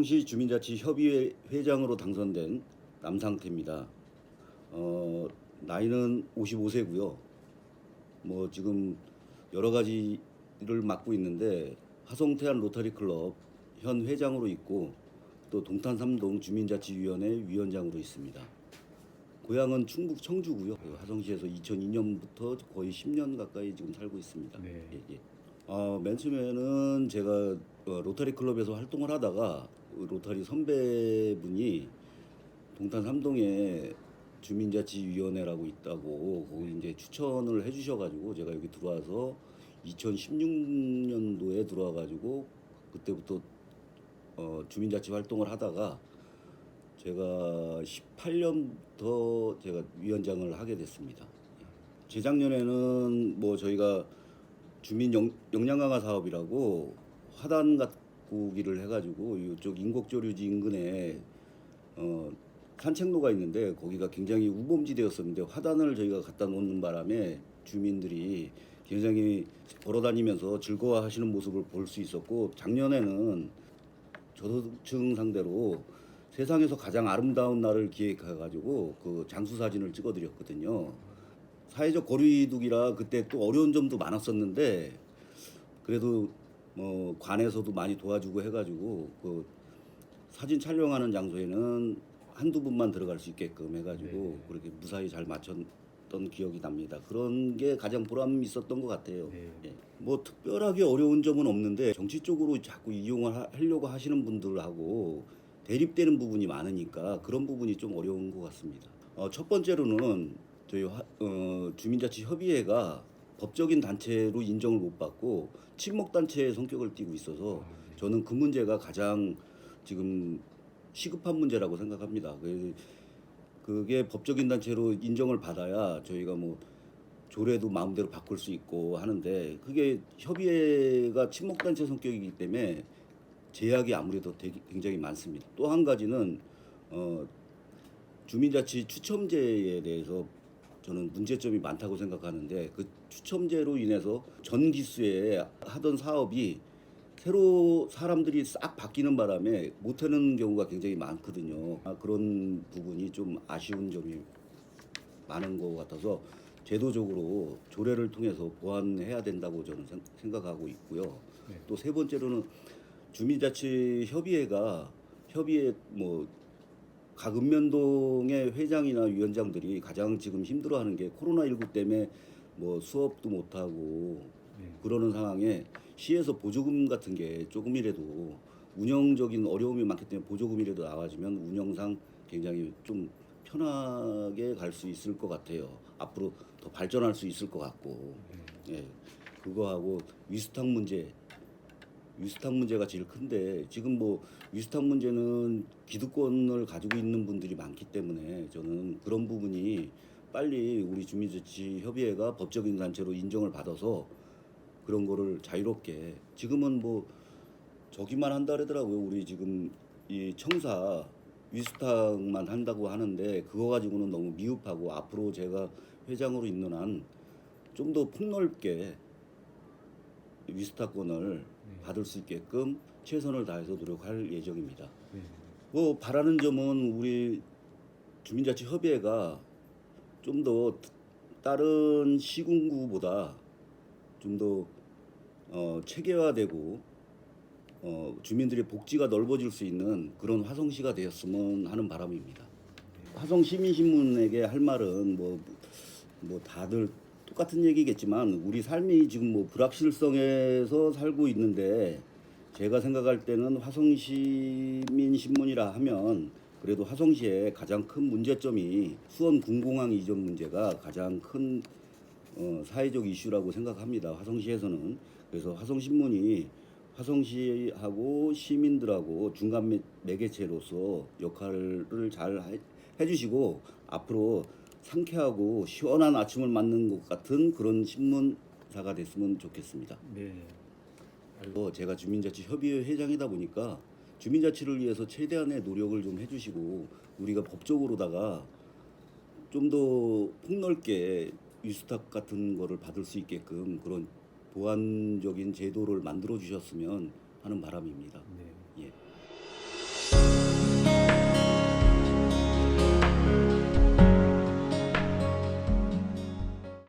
화성시 주민자치 협의회 회장으로 당선된 남상태입니다. 어, 나이는 55세고요. 뭐 지금 여러 가지를 맡고 있는데 화성태안 로터리 클럽 현 회장으로 있고 또 동탄 삼동 주민자치위원회 위원장으로 있습니다. 고향은 충북 청주고요. 그 화성시에서 2002년부터 거의 10년 가까이 지금 살고 있습니다. 네. 예, 예. 어, 맨 처음에는 제가 어, 로타리 클럽에서 활동을 하다가 그 로타리 선배분이 동탄 삼동에 주민자치위원회라고 있다고 거기 이제 추천을 해주셔가지고 제가 여기 들어와서 2016년도에 들어와가지고 그때부터 어, 주민자치 활동을 하다가 제가 18년부터 제가 위원장을 하게 됐습니다. 재작년에는 뭐 저희가 주민 영, 역량 강화 사업이라고 화단 가꾸기를 해가지고 이쪽 인곡조류지 인근에 어, 산책로가 있는데 거기가 굉장히 우범지대였었는데 화단을 저희가 갖다 놓는 바람에 주민들이 굉장히 걸어다니면서 즐거워하시는 모습을 볼 수 있었고 작년에는 저소득층 상대로 세상에서 가장 아름다운 날을 기획해가지고 그 장수 사진을 찍어드렸거든요. 사회적 거리두기라 그때 또 어려운 점도 많았었는데 그래도 뭐 관에서도 많이 도와주고 해가지고 그 사진 촬영하는 장소에는 한두 분만 들어갈 수 있게끔 해가지고 네. 그렇게 무사히 잘 맞췄던 기억이 납니다. 그런 게 가장 보람 있었던 것 같아요. 네. 예. 뭐 특별하게 어려운 점은 없는데 정치 쪽으로 자꾸 이용을 하- 하려고 하시는 분들하고 대립되는 부분이 많으니까 그런 부분이 좀 어려운 것 같습니다. 어, 첫 번째로는 저희 화- 어, 주민자치 협의회가 법적인 단체로 인정을 못 받고 친목 단체의 성격을 띠고 있어서 저는 그 문제가 가장 지금 시급한 문제라고 생각합니다. 그- 그게 법적인 단체로 인정을 받아야 저희가 뭐 조례도 마음대로 바꿀 수 있고 하는데 그게 협의회가 친목 단체 성격이기 때문에 제약이 아무래도 되게 굉장히 많습니다. 또 한 가지는 어, 주민자치 추첨제에 대해서 저는 문제점이 많다고 생각하는데 그 추첨제로 인해서 전 기수에 하던 사업이 새로 사람들이 싹 바뀌는 바람에 못하는 경우가 굉장히 많거든요. 아, 그런 부분이 좀 아쉬운 점이 많은 것 같아서 제도적으로 조례를 통해서 보완해야 된다고 저는 생- 생각하고 있고요. 네. 또세 번째로는 주민자치 협의회가 협의회 뭐 각 읍면동의 회장이나 위원장들이 가장 지금 힘들어하는 게 코로나 19 때문에 뭐 수업도 못 하고 네. 그러는 상황에 시에서 보조금 같은 게 조금이라도 운영적인 어려움이 많기 때문에 보조금이라도 나와주면 운영상 굉장히 좀 편하게 갈 수 있을 것 같아요. 앞으로 더 발전할 수 있을 것 같고, 예, 그거하고 위스탕 문제, 위스탕 문제가 제일 큰데 지금 뭐 위스탕 문제는 기득권을 가지고 있는 분들이 많기 때문에 저는 그런 부분이 빨리 우리 주민자치 협의회가 법적인 단체로 인정을 받아서 그런 거를 자유롭게 지금은 뭐 저기만 한다 그러더라고요. 우리 지금 이 청사 위스탁만 한다고 하는데 그거 가지고는 너무 미흡하고 앞으로 제가 회장으로 있는 한 좀 더 폭넓게 위스탁권을 받을 수 있게끔 최선을 다해서 노력할 예정입니다. 네. 뭐 바라는 점은 우리 주민자치 협의회가 좀 더 다른 시군구보다 좀더 어, 체계화되고 어, 주민들의 복지가 넓어질 수 있는 그런 화성시가 되었으면 하는 바람입니다. 화성 시민신문에게 할 말은 뭐, 뭐 다들 똑같은 얘기겠지만 우리 삶이 지금 뭐 불확실성에서 살고 있는데 제가 생각할 때는 화성 시민신문이라 하면 그래도 화성시의 가장 큰 문제점이 수원 군공항 이전 문제가 가장 큰 어, 사회적 이슈라고 생각합니다. 화성시에서는 그래서 화성신문이 화성시하고 시민들하고 중간 매- 매개체로서 역할을 잘 해- 해주시고 앞으로 상쾌하고 시원한 아침을 맞는 것 같은 그런 신문사가 됐으면 좋겠습니다. 네. 그리고 제가 주민자치 협의회 회장이다 보니까 주민자치를 위해서 최대한의 노력을 좀 해주시고 우리가 법적으로다가 좀 더 폭넓게 위스탁 같은 거를 받을 수 있게끔 그런 보완적인 제도를 만들어 주셨으면 하는 바람입니다. 네.